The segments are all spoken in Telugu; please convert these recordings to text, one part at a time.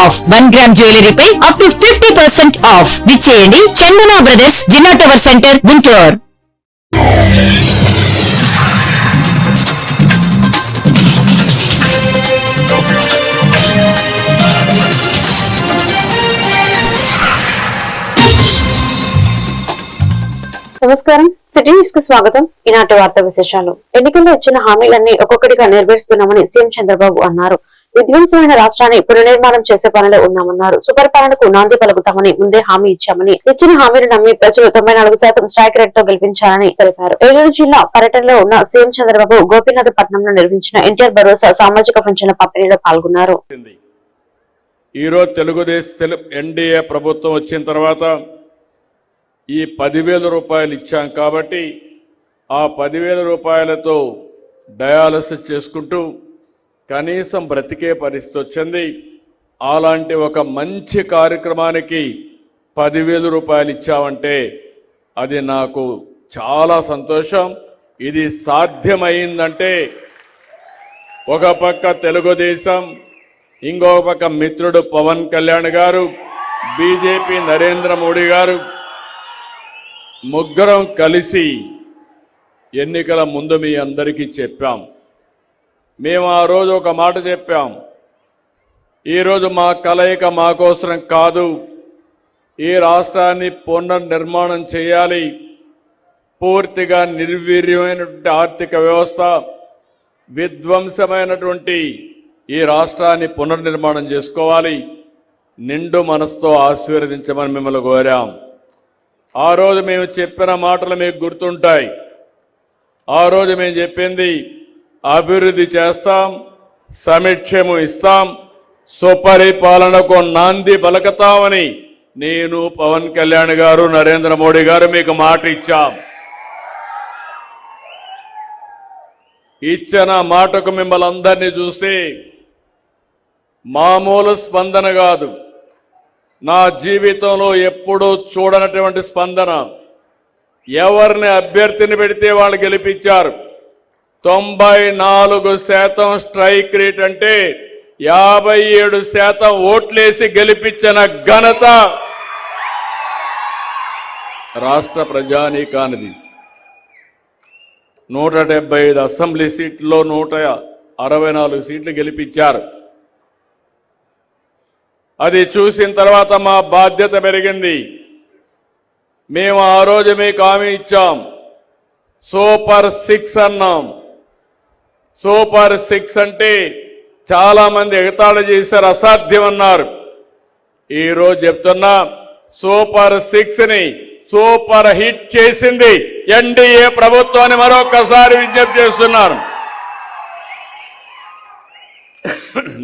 off one gram jewellery pi up to fifty percent off. విచ్చేయండి Chandana brothers జిల్లా టవర్ సెంటర్ గుంటూరు. నమస్కారం. సిటీ న్యూస్కు స్వాగతం. ఈనాటి వార్త విశేషాలు. ఎన్నికల్లో ఇచ్చిన హామీలన్నీ ఒక్కొక్కటిగా నెరవేరుస్తున్నామని సీఎం చంద్రబాబు అన్నారు. విధ్వంసమైన రాష్ట్రాన్ని పునర్నిర్మాణం చేసే పనిలో ఉన్నామన్నారు. సుపరిపాలనకు నాంది పలుకుతామని ముందే హామీ ఇచ్చామని ఇచ్చిన హామీలు నమ్మి ప్రజలు తొంభై నాలుగు శాతం స్ట్రైక్ రేట్తో గెలిపించారని తెలిపారు. ఏలూరు జిల్లా పర్యటనలో ఉన్న సీఎం చంద్రబాబు గోపీనాథ్ పట్నంలో నిర్మించిన ఎన్టీఆర్ భరోసా సామాజిక పెన్షన్ల పంపిణీలో పాల్గొన్నారు. వచ్చింది. ఈరోజు తెలుగుదేశం ఎన్డీఏ ప్రభుత్వం వచ్చిన తర్వాత ఈ పదివేల రూపాయలు ఇచ్చాం కాబట్టి ఆ పదివేల రూపాయలతో డయాలసిస్ చేసుకుంటూ కనీసం బ్రతికే పరిస్థితి వచ్చింది. అలాంటి ఒక మంచి కార్యక్రమానికి పదివేల రూపాయలు ఇచ్చామంటే అది నాకు చాలా సంతోషం. ఇది సాధ్యమైందంటే ఒక పక్క తెలుగుదేశం ఇంకో పక్క మిత్రుడు పవన్ కళ్యాణ్ గారు బీజేపీ నరేంద్ర మోడీ గారు ముగ్గురం కలిసి ఎన్నికల ముందు మీ అందరికీ చెప్పాం. మేము ఆ రోజు ఒక మాట చెప్పాం. ఈరోజు మా కలయిక మా కోసరం కాదు. ఈ రాష్ట్రాన్ని పునర్నిర్మాణం చేయాలి. పూర్తిగా నిర్వీర్యమైనటువంటి ఆర్థిక వ్యవస్థ విధ్వంసమైనటువంటి ఈ రాష్ట్రాన్ని పునర్నిర్మాణం చేసుకోవాలి. నిండు మనసుతో ఆశీర్వదించమని మిమ్మల్ని కోరాం. ఆ రోజు మేము చెప్పిన మాటలు మీకు గుర్తుంటాయి. ఆ రోజు మేము చెప్పింది అభివృద్ధి చేస్తాం సమీక్షము ఇస్తాం సుపరిపాలనకు నాంది పలకతామని నేను పవన్ కళ్యాణ్ గారు నరేంద్ర మోడీ గారు మీకు మాట ఇచ్చాం. ఇచ్చిన మాటకు మిమ్మల్ని అందరినీ చూస్తే మామూలు స్పందన కాదు. నా జీవితంలో ఎప్పుడూ చూడనటువంటి స్పందన. ఎవరిని అభ్యర్థిని పెడితే వాళ్ళు గెలిపించారు? తొంభై నాలుగు శాతం స్ట్రైక్ రేట్ అంటే యాభై ఏడు శాతం ఓట్లేసి గెలిపించిన ఘనత రాష్ట్ర ప్రజానీకానిది. నూట డెబ్బై ఐదు అసెంబ్లీ సీట్లో నూట అరవై నాలుగు సీట్లు గెలిపించారు. అది చూసిన తర్వాత మా బాధ్యత పెరిగింది. మేము ఆ రోజు మీకు హామీ ఇచ్చాం. సూపర్ సిక్స్ అన్నాం. సూపర్ సిక్స్ అంటే చాలామంది ఎగతాళి చేశారు అసాధ్యం అన్నారు. ఈరోజు చెప్తున్నా సూపర్ సిక్స్ని సూపర్ హిట్ చేసింది ఎన్డీఏ ప్రభుత్వాన్ని మరొకసారి విజ్ఞప్తి చేస్తున్నారు.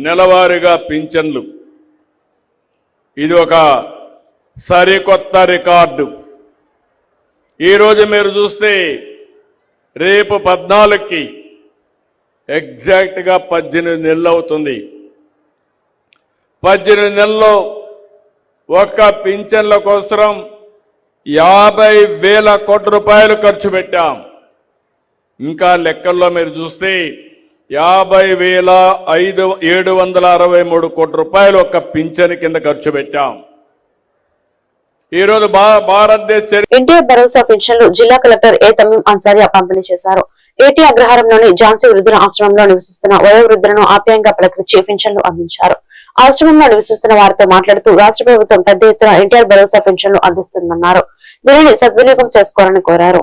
నెలవారీగా పింఛన్లు. ఇది ఒక సరికొత్త రికార్డు. ఈరోజు మీరు చూస్తే రేపు పద్నాలుగుకి ఎగ్జాక్ట్గా పద్దెనిమిది నెలలు అవుతుంది. పద్దెనిమిది నెలల్లో ఒక్క పింఛన్ల కోసం యాభై వేల కోట్ల రూపాయలు ఖర్చు పెట్టాం. ఇంకా లెక్కల్లో మీరు చూస్తే యాభై వేల ఐదు ఏడు వందల అరవై మూడు కోట్ల రూపాయలు ఒక పింఛన్ కింద ఖర్చు పెట్టాం. ఈరోజు భా భారతదేశ ఇండియా భరోసా పింఛన్లు జిల్లా కలెక్టర్ ఏ తమీం అన్సారియా పంపిణీ చేశారు. ఏటీ అగ్రహారంలోని ఝాన్సీ వృద్ధుల ఆశ్రమంలో నివసిస్తున్న వయోవృద్ధులను ఆప్యాయంగా పలకరించి పెన్షన్లు అందించారు. ఆశ్రమంలో నివసిస్తున్న వారితో మాట్లాడుతూ రాష్ట్ర ప్రభుత్వం పెద్ద ఎత్తున ఎన్టీఆర్ భరోసా పెన్షన్లు అందిస్తుందన్నారు. దీనిని సద్వినియోగం చేసుకోవాలని కోరారు.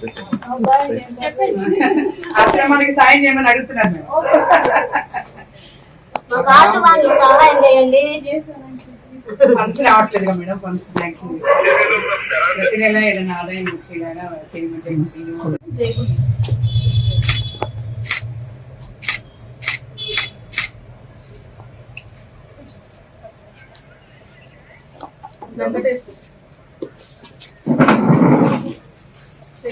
పెట్టుకో ఆశ్రమానికి సాయం చేయమని ఆశ్రమానికి సహాయం చేయండి. ఫండ్స్ రావట్లేదు మేడం ఫండ్స్ శాంక్షన్. ప్రతి నెల ఏదైనా ఆదాయం వచ్చేలాగా చేయమంటే ఇది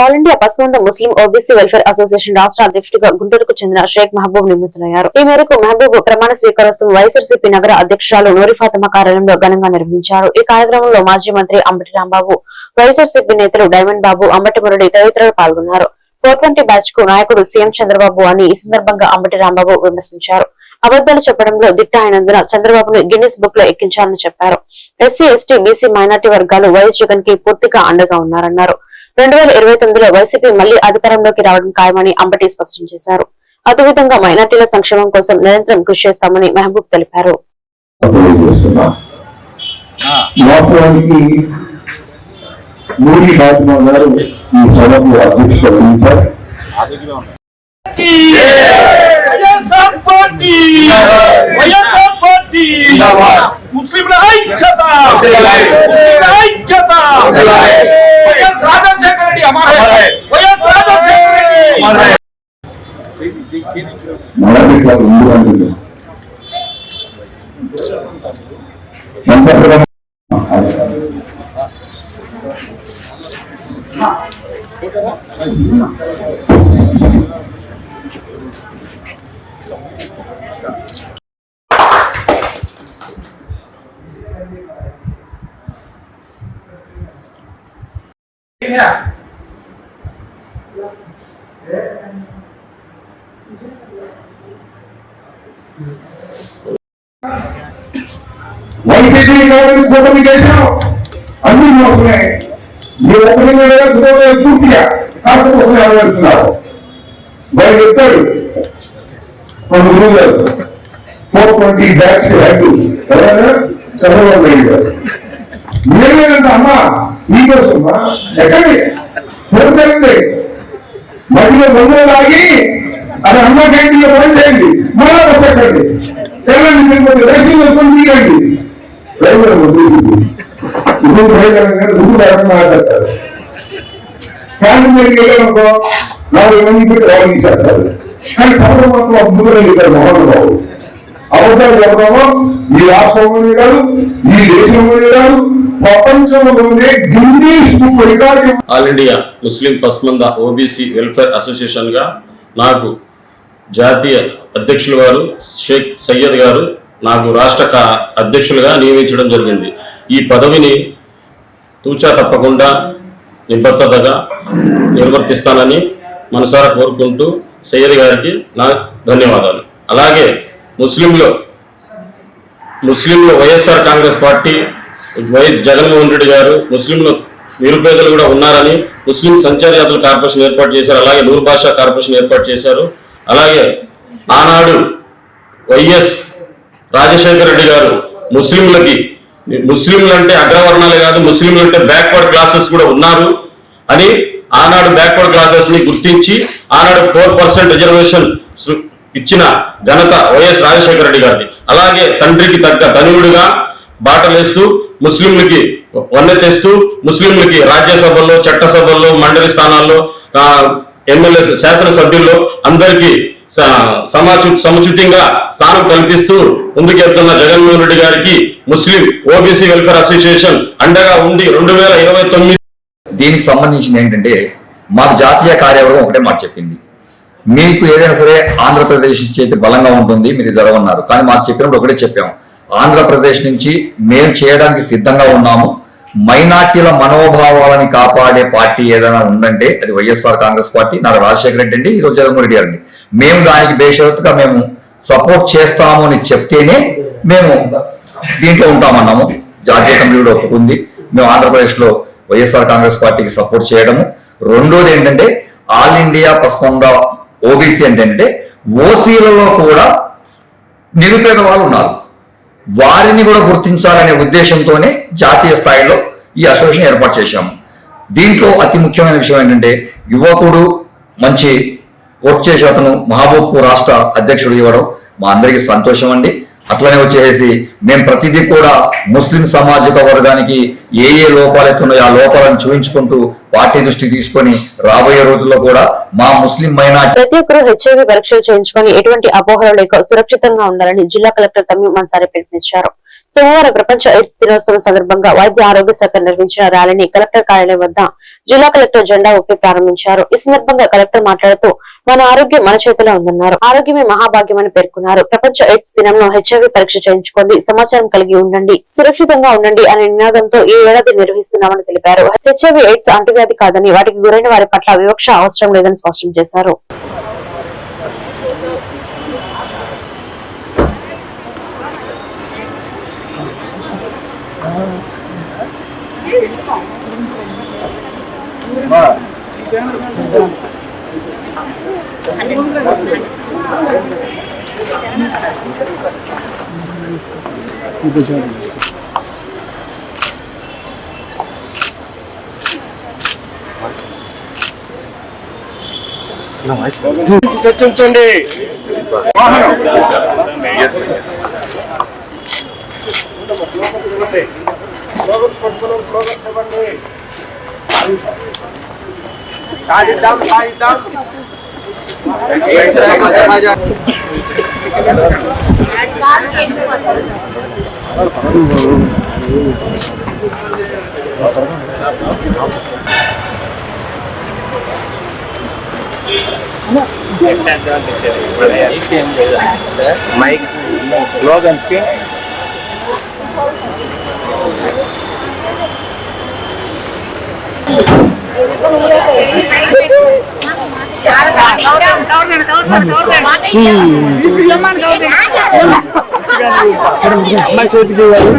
all India Pasmanda Muslim OBC welfare association రాష్ట్ర అధ్యక్షుడిగా గుంటూరుకు చెందిన షేక్ మహబూబ్ నియమితులయ్యారు ఈ మేరకు మహబూబ్ ప్రమాణ స్వీకారోత్సవం వైఎస్ఆర్సీపీ నగర అధ్యక్షురాలు నూరి కార్యాలయంలో ఘనంగా నిర్వహించారు. ఈ కార్యక్రమంలో మాజీ మంత్రి అంబటి రాంబాబు వైఎస్ఆర్సీపీ నేతలు డైమండ్ బాబు అంబటి మురళి తదితరులు పాల్గొన్నారు. ఫోర్ ట్వంటీ బ్యాచ్కు నాయకుడు సీఎం చంద్రబాబు అని ఈ సందర్భంగా అంబటి రాంబాబు విమర్శించారు. అబద్దాలు చెప్పడంలో దిట్ట అయినందున చంద్రబాబును గిన్నిస్ బుక్లో ఎక్కించాలని చెప్పారు. ఎస్సీ ఎస్టీ బీసీ మైనార్టీ వర్గాలు వైఎస్ జగన్కి పూర్తిగా అండగా ఉన్నారన్నారు. రెండు వేల ఇరవై తొమ్మిదిలో వైసీపీ మళ్ళీ అధికారంలోకి రావడం ఖాయమని అంబటి స్పష్టం చేశారు. అదేవిధంగా మైనార్టీల సంక్షేమం కోసం నిరంతరం కృషి చేస్తామని మహబూబ్ తెలిపారు. పార్టీ. ముస్లింల ఐక్యత ముస్లింల ఐక్యత వైఎస్ రాజశేఖర రెడ్డి అమర్ వైఎస్ రాజశేఖర రెడ్డి మొదటి ముందు గంటలు సంతర్పణ వైసీపీ గవర్నమెంట్ కూటమి చేశాం అన్ని మోసమే మీ ఓపెనింగ్ వేసుకోవడం పూర్తిగా కాకపోతే నెరవేరుతున్నారు వాళ్ళు చెప్తారు మన గురువు గారు ఫోర్ ట్వంటీ బ్యాక్స్ హెడ్ ఎవరైనా చంద్రబాబు నాయుడు గారు మీరేనంట అమ్మా మీకోసమ్మా ఎక్కడి పొరుదండి మధ్యలో మందులు లాగి అది అమ్మ క్యాంటీన్లో పని చేయండి. మళ్ళా పెట్టండి తెల్లండి తిరుపతి రేషన్ వేసుకొని తీయండి. రైతులు ఇప్పుడు రైతులంగా ముందు లేకుండా మాట్లాడతారు. క్యాంటీన్ దగ్గరికి వెళ్ళామనుకో నాలుగు మంది పెట్టి వాళ్ళు ఇచ్చేస్తారు. కానీ సభలో మాత్రం ఒక ముందు మోహన్ బాబు చెప్పడము ఈ రాష్ట్రంలోనే కాదు ఈ దేశంలోనే కాదు ప్రపంచంలోనే all India Muslim Pasmanda OBC welfare అసోసియేషన్గా నాకు జాతీయ అధ్యక్షులు గారు షేక్ సయ్యద్ గారు నాకు రాష్ట్ర అధ్యక్షులుగా నియమించడం జరిగింది. ఈ పదవిని తూచా తప్పకుండా నిబద్ధతగా నిర్వర్తిస్తానని మనసారా కోరుకుంటూ సయ్యద్ గారికి నా ధన్యవాదాలు. అలాగే ముస్లింలు ముస్లింలు YSR Congress party YS Jaganmohan Reddy గారు ముస్లింలు నిరుపేదలు కూడా ఉన్నారని ముస్లిం సంచార యాత్రల కార్పొరేషన్ ఏర్పాటు చేశారు. అలాగే నూరు భాషా కార్పొరేషన్ ఏర్పాటు చేశారు. అలాగే ఆనాడు వైఎస్ రాజశేఖర రెడ్డి గారు ముస్లింలకి ముస్లింలు అంటే అగ్రవర్ణాలే కాదు ముస్లింలు అంటే బ్యాక్వర్డ్ క్లాసెస్ కూడా ఉన్నారు అని ఆనాడు బ్యాక్వర్డ్ క్లాసెస్ని గుర్తించి ఆనాడు ఫోర్ పర్సెంట్ రిజర్వేషన్ ఇచ్చిన ఘనత వైఎస్ రాజశేఖర రెడ్డి గారిది. అలాగే తండ్రికి తగ్గ ధనువుడిగా బాటలేస్తూ ముస్లింలకి వన్నె తెస్తూ ముస్లింలకి రాజ్యసభల్లో చట్టసభల్లో మండలి స్థానాల్లో ఎమ్మెల్యే శాసనసభ్యుల్లో అందరికీ సమాచు సముచితంగా స్థానం కల్పిస్తూ ముందుకెళ్తున్న జగన్మోహన్ రెడ్డి గారికి ముస్లిం ఓబీసీ వెల్ఫేర్ అసోసియేషన్ అండగా ఉండి రెండు వేల ఇరవై తొమ్మిది దీనికి సంబంధించింది ఏంటంటే మాకు జాతీయ కార్యవర్గం ఒకటే మాట చెప్పింది. మీకు ఏదైనా సరే ఆంధ్రప్రదేశ్ చేతి బలంగా ఉంటుంది మీరు జరగన్నారు కానీ మాకు చెప్పినప్పుడు ఒకటే చెప్పాము. ఆంధ్రప్రదేశ్ నుంచి మేము చేయడానికి సిద్ధంగా ఉన్నాము. మైనార్టీల మనోభావాలని కాపాడే పార్టీ ఏదైనా ఉందంటే అది వైఎస్ఆర్ కాంగ్రెస్ పార్టీ నాకు రాజశేఖర రెడ్డి అండి ఈరోజు జగన్మోహన్ రెడ్డి అండి మేము దానికి బేషరతుగా మేము సపోర్ట్ చేస్తాము అని చెప్తేనే మేము దీంట్లో ఉంటామన్నాము. జాతీయ కమిటీ ఒప్పుకుంది. మేము ఆంధ్రప్రదేశ్లో వైఎస్ఆర్ కాంగ్రెస్ పార్టీకి సపోర్ట్ చేయడము. రెండోది ఏంటంటే ఆల్ ఇండియా పస్మంద ఓబీసీ ఏంటంటే ఓసీలలో కూడా నిరుపేద వాళ్ళు ఉన్నారు. వారిని కూడా గుర్తించాలనే ఉద్దేశంతోనే జాతీయ స్థాయిలో ఈ అసోసియేషన్ ఏర్పాటు చేశాము దీంట్లో అతి ముఖ్యమైన విషయం ఏంటంటే యువకుడు మంచి వర్క్ చేసే అతను మహబూబ్పూర్ రాష్ట్ర అధ్యక్షుడు ఇవ్వడం మా అందరికీ సంతోషం అండి. అట్లనే వచ్చేసి మేము ప్రతిదీ కూడా ముస్లిం సామాజిక వర్గానికి ఏ ఏ లోపాలు ఎత్తున్నాయో ఆ లోపాలను చూపించుకుంటూ పార్టీ దృష్టికి తీసుకొని రాబోయే రోజుల్లో కూడా మా ముస్లిం మైనార్టీ ప్రతి ఒక్కరూ హెచ్ఐవి పరీక్షలు చేయించుకొని ఎటువంటి అపోహలు లేక సురక్షితంగా ఉండాలని జిల్లా కలెక్టర్ తమ్మి మన్సారి పిలుపునిచ్చారు. సోమవారం ప్రపంచ ఎయిడ్స్ దినోత్సవం సందర్భంగా వైద్య ఆరోగ్య శాఖ నిర్వహించిన ర్యాలీని కలెక్టర్ కార్యాలయం వద్ద జిల్లా కలెక్టర్ జెండా ఊపి ప్రారంభించారు. ఈ సందర్భంగా కలెక్టర్ మాట్లాడుతూ మన ఆరోగ్యం మన చేతిలో ఉందన్నారు. ఆరోగ్యమే మహాభాగ్యమని పేర్కొన్నారు. ప్రపంచ ఎయిడ్స్ దినంలో హెచ్ఐవి పరీక్ష చేయించుకోండి సమాచారం కలిగి ఉండండి సురక్షితంగా ఉండండి అనే నినాదంతో ఈ ఏడాది నిర్వహిస్తున్నామని తెలిపారు. హెచ్ఐవి ఎయిడ్స్ అంటువ్యాధి కాదని వాటికి గురైన వారి పట్ల వివక్ష అవసరం లేదని స్పష్టం చేశారు. 이거 잘 సత్యండి పట్టుకోవడం చర్చించండి సాధిద్దాం సాధిద్దాం మైక్ స్లోగన్స్ కి అమ్మాయి చేతికి ఇవ్వాలి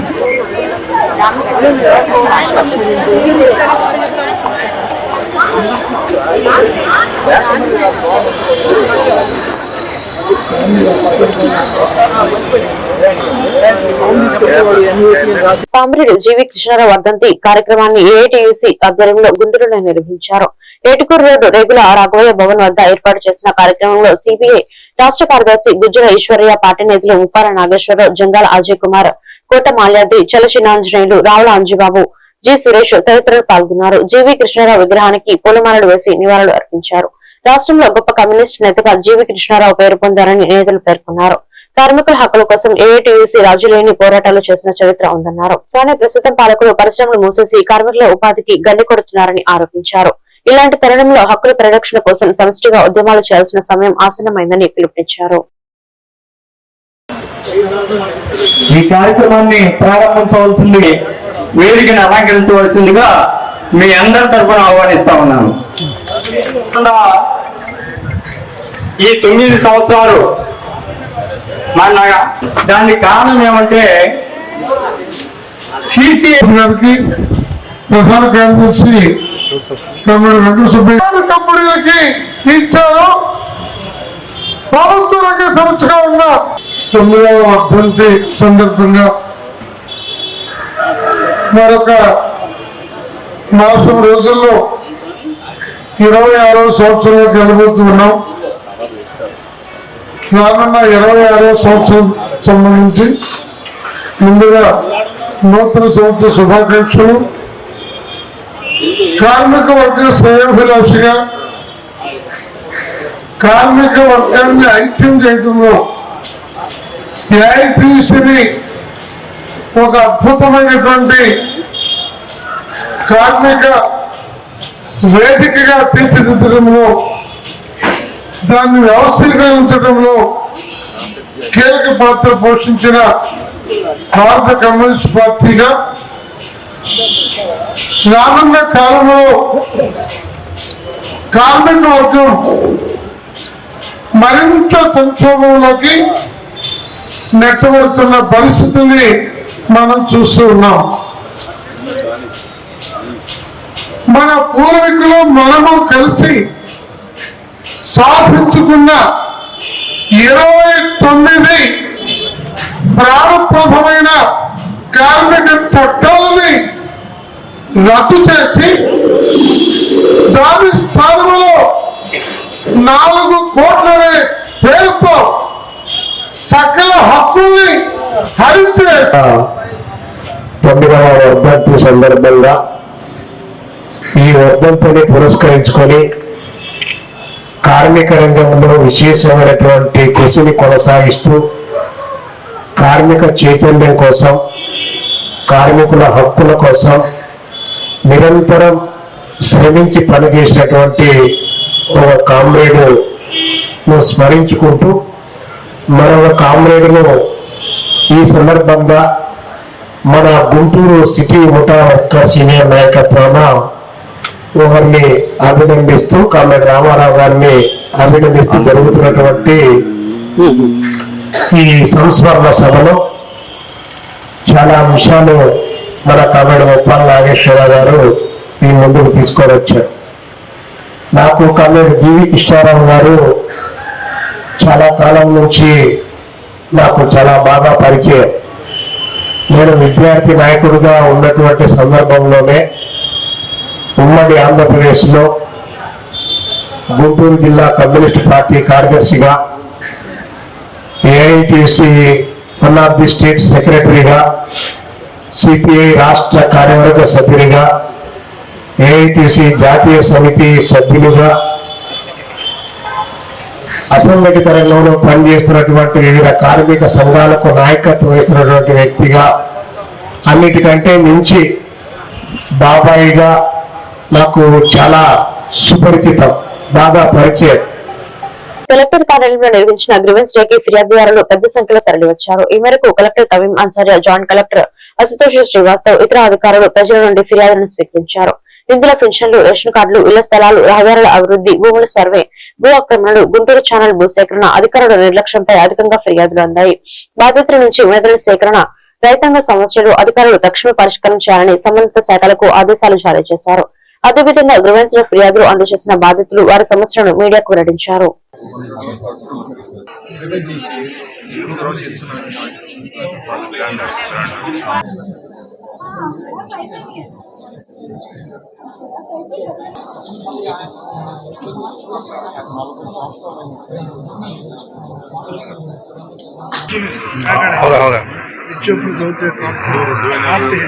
పామిరెడ్డి జీవి కృష్ణారావు వర్ధంతి కార్యక్రమాన్ని ఏఐటియుసి ఆధ్వర్యంలో గుంటూరులో నిర్వహించారు. ఏటుకూరు రోడ్డు రెగ్యులర్ రాఘవయ్య భవన్ వద్ద ఏర్పాటు చేసిన కార్యక్రమంలో సిబిఐ రాష్ట్ర కార్యదర్శి గుజ్జల ఈశ్వర్య పార్టీ నేతలు ఉప్పార నాగేశ్వరరావు జంగాల అజయ్ కుమార్ కోట మాల్యాద్రి చలచినాంజనేయులు రావుల అంజుబాబు జి సురేష్ తదితరులు పాల్గొన్నారు. జీవి కృష్ణారావు విగ్రహానికి పూలమాలలు వేసి నివాళులు అర్పించారు. రాష్ట్రంలో గొప్ప కమ్యూనిస్ట్ నేతగా జీవి కృష్ణారావు పేరు పొందారని నేతలు పేర్కొన్నారు. కార్మికుల హక్కుల కోసం ఏఐటీయూసీ రాజులేని పోరాటాలు చేసిన చరిత్ర ఉందన్నారు. కానీ ప్రస్తుతం పాలకులు పరిశ్రమలు మూసేసి కార్మికుల ఉపాధికి గల్లి కొడుతున్నారని ఆరోపించారు. ఇలాంటి తరుణంలో హక్కుల పరిరక్షణ కోసం సమిష్టిగా ఉద్యమాలు చేయాల్సిన సమయం ఆసన్నమైందని పిలుపునిచ్చారు. ఈ కార్యక్రమాన్ని ప్రారంభించవలసింది వేదికను అలంకరించవలసిందిగా మీ అందరి తరఫున ఆహ్వానిస్తా ఉన్నాను. ఈ తొమ్మిది సంవత్సరాలు మన దానికి కారణం ఏమంటే సిసి ప్రధాన కార్యదర్శి కంపెనీలకి ఇచ్చారు. ప్రభుత్వ రంగ సంస్థగా ఉన్న తొమ్మిదవ అభ్యర్థి సందర్భంగా మరొక మాసం రోజుల్లో ఇరవై ఆరో సంవత్సరంలోకి వెళ్ళబోతూ ఉన్నాం రానున్న ఇరవై ఆరో సంవత్సరం సంబంధించి ముందుగా నూతన సంవత్సర శుభాకాంక్షలు. కార్మిక వర్గ శ్రేయోభిలాషిగా కార్మిక వర్గాన్ని ఐక్యం చేయడంలో ఏఐపిసిని ఒక అద్భుతమైనటువంటి కార్మిక వేదికగా తీర్చిదిద్దడంలో దాన్ని వ్యవస్థీకరించడంలో కీలక పాత్ర పోషించిన భారత కమ్యూనిస్ట్ పార్టీగా రానున్న కాలంలో కార్మిక వర్గం మరింత సంక్షోభంలోకి నెట్టబడుతున్న పరిస్థితుల్ని మనం చూస్తూ ఉన్నాం. మన పూర్వీకులు మనము కలిసి సాధించుకున్న ఇరవై తొమ్మిది ప్రారంభమైన కార్మిక చట్టాలని రద్దు చేసి దాని స్థానంలో నాలుగు కోట్లనే పేరుతో సకల హక్కుల్ని హరించివేశారు తొమ్మిదవ వర్ధంతి సందర్భంగా ఈ వర్ధంతిని పురస్కరించుకొని కార్మిక రంగంలో విశేషమైనటువంటి కృషిని కొనసాగిస్తూ కార్మిక చైతన్యం కోసం కార్మికుల హక్కుల కోసం నిరంతరం శ్రమించి పనిచేసినటువంటి ఒక కామ్రేడును స్మరించుకుంటూ మరొక కామ్రేడును ఈ సందర్భంగా మన గుంటూరు సిటీ ముఠా యొక్క సీనియర్ నాయకత్వాన ఒకరిని అభినందిస్తూ కామ్రేడ్ రామారావు గారిని అభినందిస్తూ జరుగుతున్నటువంటి ఈ సంస్మరణ సభలో చాలా అంశాలు మన కామ్రేడ్ ముప్పాల నాగేశ్వరరావు గారు ఈ ముందుకు తీసుకొని వచ్చారు నాకు కామ్రేడ్ జీవి కృష్ణారావు గారు చాలా కాలం నుంచి నాకు చాలా బాగా పరిచయం. నేను విద్యార్థి నాయకుడిగా ఉన్నటువంటి సందర్భంలోనే ఉమ్మడి ఆంధ్రప్రదేశ్లో గుంటూరు జిల్లా కమ్యూనిస్ట్ పార్టీ కార్యదర్శిగా AITC one of the state సెక్రటరీగా సిపిఐ రాష్ట్ర కార్యవర్గ సభ్యుడిగా ఏఐటిసి జాతీయ సమితి సభ్యులుగా అసంఘటిత రంగంలో పనిచేస్తున్నటువంటి వివిధ కార్మిక సంఘాలకు నాయకత్వం ఇస్తున్నటువంటి వ్యక్తిగా అన్నిటికంటే మించి బాబాయిగా నాకు చాలా సుపరిచితం బాగా పరిచయం. కలెక్టర్ కార్యాలయంలో నిర్వహించిన గ్రీవెన్స్ డేకి ఫిర్యాదుదారులు పెద్ద సంఖ్యలో తరలివచ్చారు. ఈ మేరకు collector Taveem Ansariya joint collector Ashutosh Srivastav ఇతర అధికారులు ప్రజల నుండి ఫిర్యాదులను స్వీకరించారు. నిధుల పెన్షన్లు రేషన్ కార్డులు ఇళ్ళ స్థలాలు రహదారుల అభివృద్ధి భూముల సర్వే భూ ఆక్రమణలు గుంటూరు ఛానల్ భూ సేకరణ అధికారుల నిర్లక్ష్యంపై అధికంగా ఫిర్యాదులు అందాయి. బాధితుల నుంచి విడుదల సేకరణ రైతాంగ సమస్యలు అధికారులు తక్షణ పరిష్కారం చేయాలని సంబంధిత శాఖలకు ఆదేశాలు జారీ చేశారు. అదేవిధంగా గ్రీవెన్స్ ఫిర్యాదులు అందజేసిన బాధితులు వారి సమస్యలను మీడియాకు వెల్లడించారు. ಹೋಗ ಹೋಗ ಚುಪ್ ಕೂತು ಆಗ್ತೀವಿ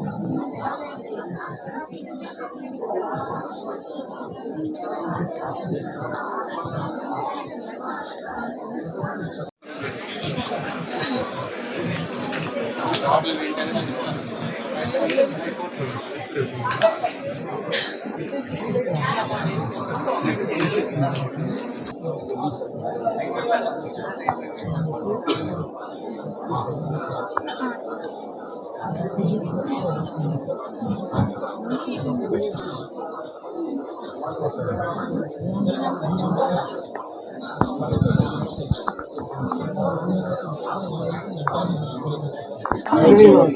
아니요.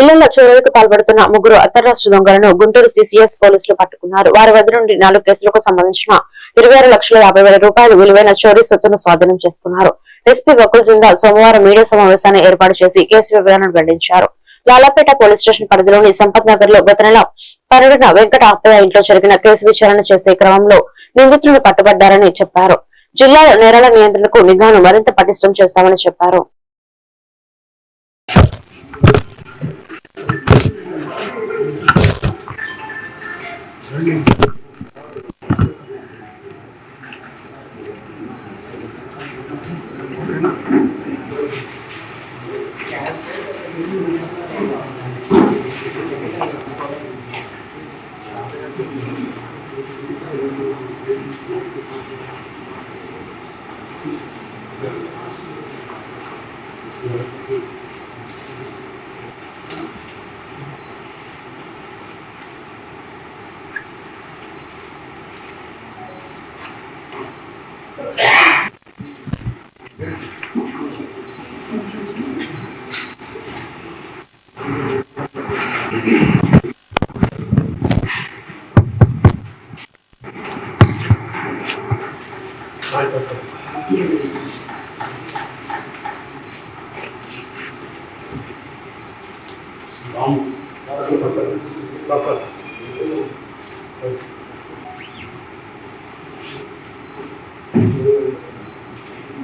ఇళ్ళలో చోరీలకు పాల్పడుతున్న ముగ్గురు అంతరాష్ట్ర దొంగలను గుంటూరు సిసిఎస్ పోలీసులు పట్టుకున్నారు. వారి వద్ద నుండి నాలుగు కేసులకు సంబంధించిన ఇరవై ఆరు లక్షల యాభై వేల రూపాయలు విలువైన చోరీ సొత్తును స్వాధీనం చేసుకున్నారు. ఎస్పీ బకుల్ జిందాల్ సోమవారం మీడియా సమావేశాన్ని ఏర్పాటు చేసి కేసు వివరాలను వెల్లడించారు. లాలాపేట పోలీస్ స్టేషన్ పరిధిలోని సంపత్ నగర్లో గత నెల పర్యటన వెంకట అప్పయ్య ఇంట్లో జరిగిన కేసు విచారణ చేసే క్రమంలో నిందితులను పట్టుబడ్డారని చెప్పారు. జిల్లాలో నేరాల నియంత్రణకు నిఘాను మరింత పటిష్టం చేస్తామని చెప్పారు.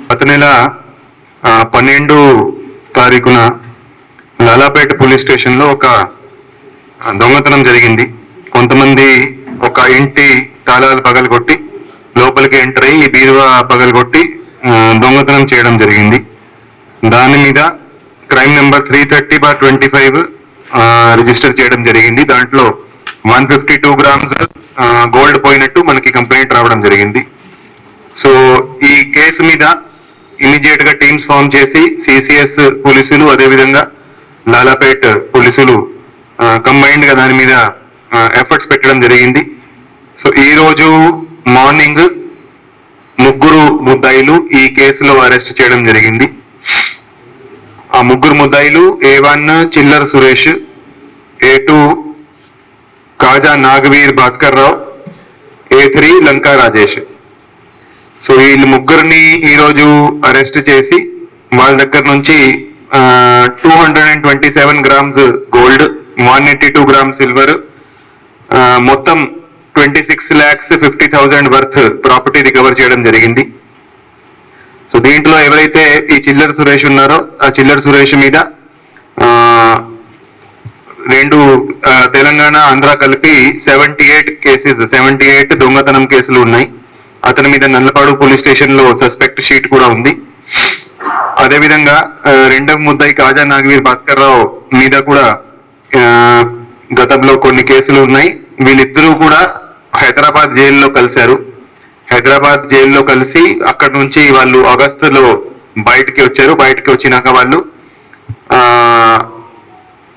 గత నెల ఆ, పన్నెండు తారీఖున లాలాపేట పోలీస్ స్టేషన్లో ఒక దొంగతనం జరిగింది. కొంతమంది ఒక ఇంటి తాళాలు పగలగొట్టి లోపలికి ఎంటర్ అయ్యి బీరువా పగలగొట్టి దొంగతనం చేయడం జరిగింది. దాని మీద crime number three thirty bar twenty five register చేయడం జరిగింది. దాంట్లో one fifty two grams gold పోయినట్టు మనకి కంప్లైంట్ రావడం జరిగింది. సో ఈ కేసు మీద ఇమీడియట్గా టీమ్స్ ఫామ్ చేసి సిసిఎస్ పోలీసులు అదేవిధంగా లాలాపేట్ పోలీసులు కంబైన్డ్గా దాని మీద ఎఫర్ట్స్ పెట్టడం జరిగింది. సో ఈ రోజు మార్నింగ్ ముగ్గురు ముద్దాయిలు ఈ కేసులో అరెస్ట్ చేయడం జరిగింది. ఆ ముగ్గురు ముద్దాయిలు A one Chillar Suresh A two Kaja Nagaveer Bhaskar Rao A three Lanka Rajesh. So వీళ్ళు ముగ్గురిని ఈరోజు అరెస్ట్ చేసి వాళ్ళ దగ్గర నుంచి two hundred and twenty seven grams gold one eighty two gram silver మొత్తం twenty six lakhs fifty thousand worth property recover చేయడం జరిగింది. సో దీంట్లో ఎవరైతే ఈ చిల్లర సురేష్ ఉన్నారో ఆ చిల్లర సురేష్ మీద రెండు తెలంగాణ ఆంధ్ర కలిపి seventy eight cases seventy eight దొంగతనం కేసులు ఉన్నాయి. అతని మీద నల్లపాడు పోలీస్ స్టేషన్లో సస్పెక్ట్ షీట్ కూడా ఉంది. అదేవిధంగా రెండవ ముద్దాయి కాజా నాగవీర్ భాస్కర్ రావు మీద కూడా గతంలో కొన్ని కేసులు ఉన్నాయి. వీళ్ళిద్దరూ కూడా హైదరాబాద్ జైల్లో కలిశారు. హైదరాబాద్ జైల్లో కలిసి అక్కడ నుంచి వాళ్ళు ఆగస్టులో బయటికి వచ్చారు. బయటికి వచ్చినాక వాళ్ళు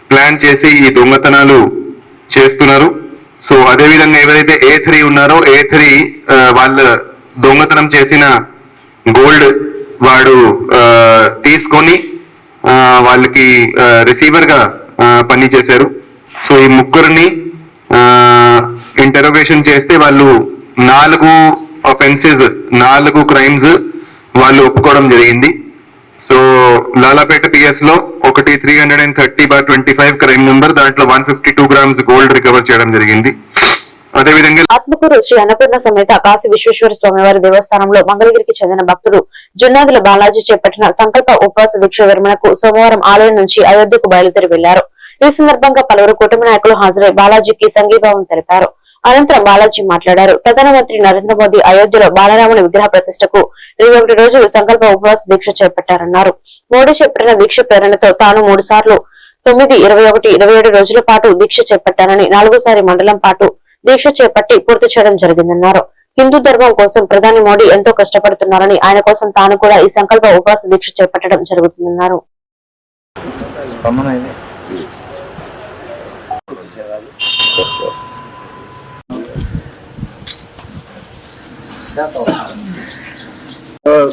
ప్లాన్ చేసి ఈ దొంగతనాలు చేస్తున్నారు. సో అదే విధంగా ఎవరైతే ఏ త్రీ ఉన్నారో ఏ త్రీ వాళ్ళ దొంగతనం చేసిన గోల్డ్ వాడు తీసుకొని వాళ్ళకి రిసీవర్గా పని చేశారు సో ఈ ముగ్గురిని ఇంటరోగేషన్ చేస్తే వాళ్ళు నాలుగు అఫెన్సెస్ నాలుగు క్రైమ్స్ వాళ్ళు ఒప్పుకోవడం జరిగింది. సో లాలాపేట పిఎస్లో ఒకటి three hundred and thirty by twenty five crime number దాంట్లో one fifty two grams gold recover చేయడం జరిగింది. అదేవిధంగా ఆత్మకూరు శ్రీ అన్నపూర్ణ సమేత కాశీ విశ్వేశ్వర స్వామి వారి దేవస్థానంలో మంగళగిరికి చెందిన భక్తుడు జున్నాదుల బాలాజీ చేపట్టిన సంకల్ప ఉపవాస దీక్ష విరమణకు సోమవారం ఆలయం నుంచి అయోధ్యకు బయలుదేరి వెళ్ళారు. ఈ సందర్భంగా పలువురు కుటుంబ నాయకులు హాజరై బాలాజీకి సంఘీభావం తెలిపారు. అనంతరం బాలాజీ మాట్లాడారు. ప్రధానమంత్రి నరేంద్ర మోదీ అయోధ్యలో బాలరాముని విగ్రహ ప్రతిష్టకు ఇరవై ఒకటి రోజులు సంకల్ప ఉపవాస దీక్ష చేపట్టారన్నారు. మోడీ చేపట్టిన దీక్ష ప్రేరణతో తాను మూడు సార్లు తొమ్మిది ఇరవై ఒకటి ఇరవై ఏడు రోజుల పాటు దీక్ష చేపట్టానని నాలుగోసారి మండలం పాటు దీక్ష చేపట్టి పూర్తి చేయడం జరిగిందన్నారు. హిందూ ధర్మం కోసం ప్రధాని మోడీ ఎంతో కష్టపడుతున్నారని ఆయన కోసం తాను కూడా ఈ సంకల్ప ఉపవాస దీక్ష చేపట్టడం జరుగుతుందన్నారు.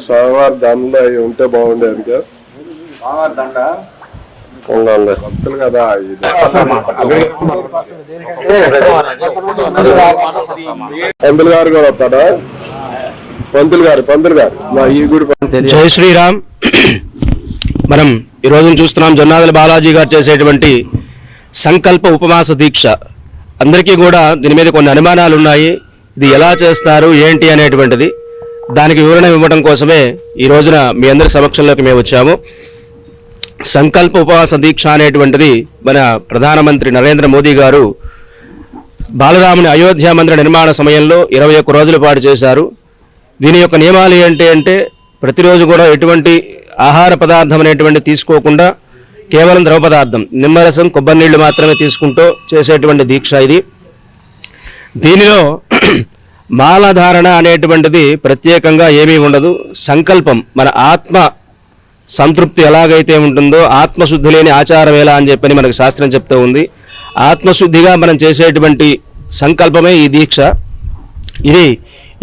స్వామివారి అవి ఉంటే బాగుండేది ఉండాలి భక్తులు కదా ఇది. పంతులు గారు కూడా వస్తాడా? పంతులు గారు పంతులు గారు. మా ఈ గుడి పంతులు జై శ్రీరామ్. మనం ఈ రోజు చూస్తున్నాం జొన్నాదల బాలాజీ గారు చేసేటువంటి సంకల్ప ఉపవాస దీక్ష. అందరికీ కూడా దీని మీద కొన్ని అనుమానాలు ఉన్నాయి ఇది ఎలా చేస్తారు ఏంటి అనేటువంటిది దానికి వివరణ ఇవ్వడం కోసమే ఈ రోజున మీ అందరి సమక్షంలోకి మేము వచ్చాము. సంకల్ప ఉపవాస దీక్ష అనేటువంటిది మన ప్రధానమంత్రి నరేంద్ర మోదీ గారు బాలరాముని అయోధ్య మందిర నిర్మాణ సమయంలో ఇరవై ఒక్క రోజుల పాటు చేశారు. దీని యొక్క నియమాలు ఏంటి అంటే ప్రతిరోజు కూడా ఎటువంటి ఆహార పదార్థం అనేటువంటి తీసుకోకుండా కేవలం ద్రవ పదార్థం నిమ్మరసం కొబ్బరి నీళ్ళు మాత్రమే తీసుకుంటూ చేసేటువంటి దీక్ష ఇది. దీనిలో మాలధారణ అనేటువంటిది ప్రత్యేకంగా ఏమీ ఉండదు. సంకల్పం మన ఆత్మ సంతృప్తి ఎలాగైతే ఉంటుందో ఆత్మశుద్ధి లేని ఆచారం ఎలా అని చెప్పని మనకు శాస్త్రం చెప్తూ ఉంది. ఆత్మశుద్ధిగా మనం చేసేటువంటి సంకల్పమే ఈ దీక్ష. ఇది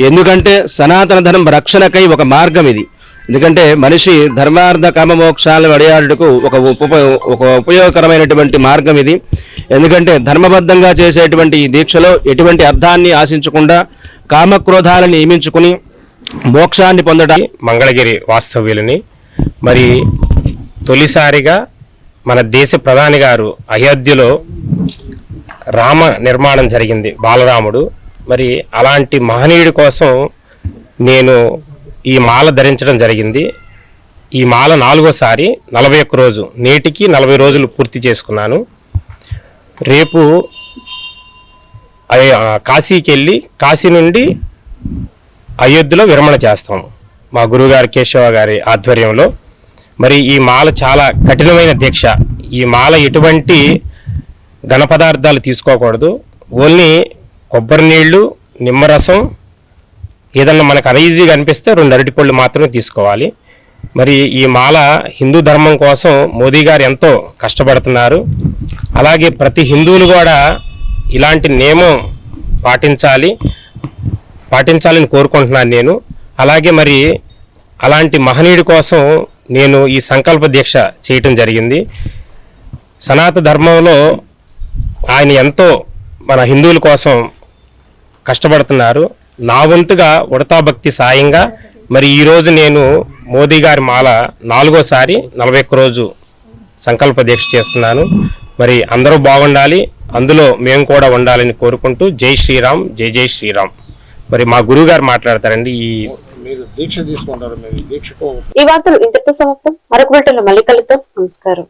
ఎందుకంటే సనాతన ధర్మ రక్షణకై ఒక మార్గం ఇది. ఎందుకంటే మనిషి ధర్మార్థ కామ మోక్షాలను ఒక ఉప ఒక ఉపయోగకరమైనటువంటి మార్గం ఇది. ఎందుకంటే ధర్మబద్ధంగా చేసేటువంటి ఈ దీక్షలో ఎటువంటి అర్థాన్ని ఆశించకుండా కామక్రోధాలను నియమించుకుని మోక్షాన్ని పొందడానికి మంగళగిరి వాస్తవ్యులని. మరి తొలిసారిగా మన దేశ ప్రధాని గారు అయోధ్యలో రామ నిర్మాణం జరిగింది. బాలరాముడు. మరి అలాంటి మహనీయుడి కోసం నేను ఈ మాల ధరించడం జరిగింది. ఈ మాల నాలుగోసారి నలభై ఒక్క రోజు నేటికి నలభై రోజులు పూర్తి చేసుకున్నాను. రేపు కాశీకి వెళ్ళి కాశీ నుండి అయోధ్యలో విరమణ చేస్తాము. మా గురువుగారు కేశవ గారి ఆధ్వర్యంలో. మరి ఈ మాల చాలా కఠినమైన దీక్ష. ఈ మాల ఎటువంటి ఘన పదార్థాలు తీసుకోకూడదు. ఓన్లీ కొబ్బరి నీళ్ళు నిమ్మరసం ఏదన్నా మనకు అనీజీగా అనిపిస్తే రెండు అరటిపళ్ళు మాత్రమే తీసుకోవాలి. మరి ఈ మాల హిందూ ధర్మం కోసం మోదీ గారు ఎంతో కష్టపడుతున్నారు. అలాగే ప్రతి హిందువులు కూడా ఇలాంటి నియమం పాటించాలి. పాటించాలని కోరుకుంటున్నాను నేను. అలాగే మరి అలాంటి మహనీయుడి కోసం నేను ఈ సంకల్ప దీక్ష చేయటం జరిగింది. సనాత ధర్మంలో ఆయన ఎంతో మన హిందువుల కోసం కష్టపడుతున్నారు. నా వంతుగా ఉడతా భక్తి సాయంగా మరి ఈరోజు నేను మోదీ గారి మాల నాలుగోసారి నలభై ఒక్క రోజు సంకల్ప దీక్ష చేస్తున్నాను. మరి అందరూ బాగుండాలి. అందులో మేము కూడా ఉండాలని కోరుకుంటూ జై శ్రీరామ్ జై జై శ్రీరామ్. మరి మా గురువు గారు మాట్లాడతారండి ఈ వార్తలు ఇంతటితో సమాప్తం మరొక బిల్టన్లో మళ్ళీ కలుద్దాం. నమస్కారం.